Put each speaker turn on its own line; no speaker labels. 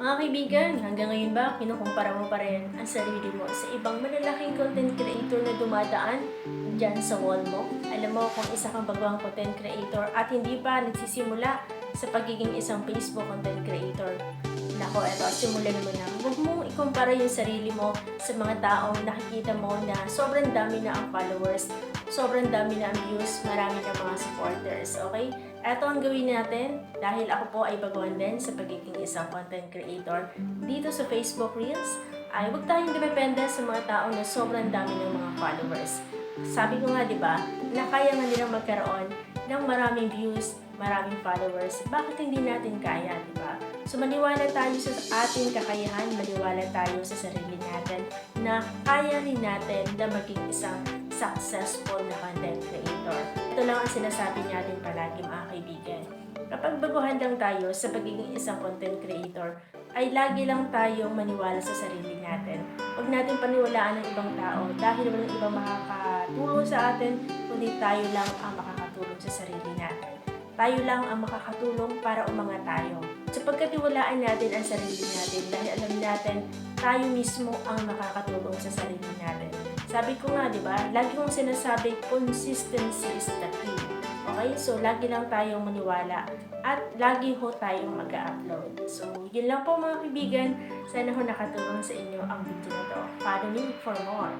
Mga kaibigan, hanggang ngayon ba kinukumpara mo pa rin ang sarili mo sa ibang malalaking content creator na dumadaan dyan sa wall mo? Alam mo kung isa kang baguang content creator at hindi pa nagsisimula sa pagiging isang Facebook content creator. Nako, eto, simulan mo na. Huwag mong ikumpara yung sarili mo sa mga taong nakikita mo na sobrang dami na ang followers, sobrang dami na ang views, marami na mga supporters, okay? Ito ang gawin natin dahil ako po ay baguhan din sa pagiging isang content creator dito sa Facebook Reels ay huwag tayong depende sa mga tao na sobrang dami ng mga followers. Sabi ko nga, di ba, na kaya nga nilang magkaroon ng maraming views, maraming followers. Bakit hindi natin kaya, di ba? So maniwala tayo sa ating kakayahan, maniwala tayo sa sarili natin na kaya rin natin na maging isang successful na content creator. Ito lang ang sinasabi natin palagi mga kaibigan. Kapag baguhan lang tayo sa pagiging isang content creator, ay lagi lang tayong maniwala sa sarili natin. Huwag natin paniwalaan ng ibang tao dahil walang ibang makakatulong sa atin, kundi tayo lang ang makakatulong sa sarili natin. Tayo lang ang makakatulong para umangat tayo. Sapagkat iwalaan natin ang sarili natin dahil alam natin tayo mismo ang makakatulong sa sarili natin. Sabi ko nga, di ba, lagi kong sinasabi, consistency is the key. Okay? So, lagi lang tayong maniwala at lagi ho tayong mag-upload. So, yun lang po mga kaibigan. Sana ho nakatulong sa inyo ang video na to. Follow me for more.